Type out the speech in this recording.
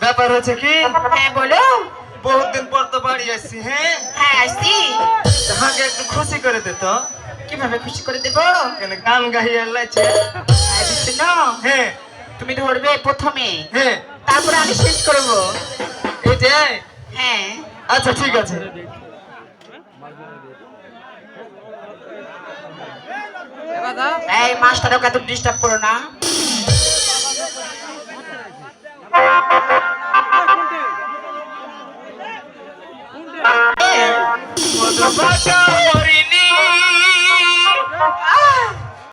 ব্যাপার হচ্ছে কি? হ্যাঁ বলো। বহুত দিন পর তো বাড়ি আসছি হ্যাঁ? হ্যাঁ আসছি। আমাকে একটু খুশি করে দে তো। কীভাবে খুশি করে দেবো? কেন গান গাইয়া হ্যাঁ, হ্যাঁ। তুমি ধরবে প্রথমে। হ্যাঁ। তারপরে আমি শেষ করব। এই হ্যাঁ। আচ্ছা ঠিক আছে। এই মাস্টারকে এত ডিস্টার্ব করো না। Vaca,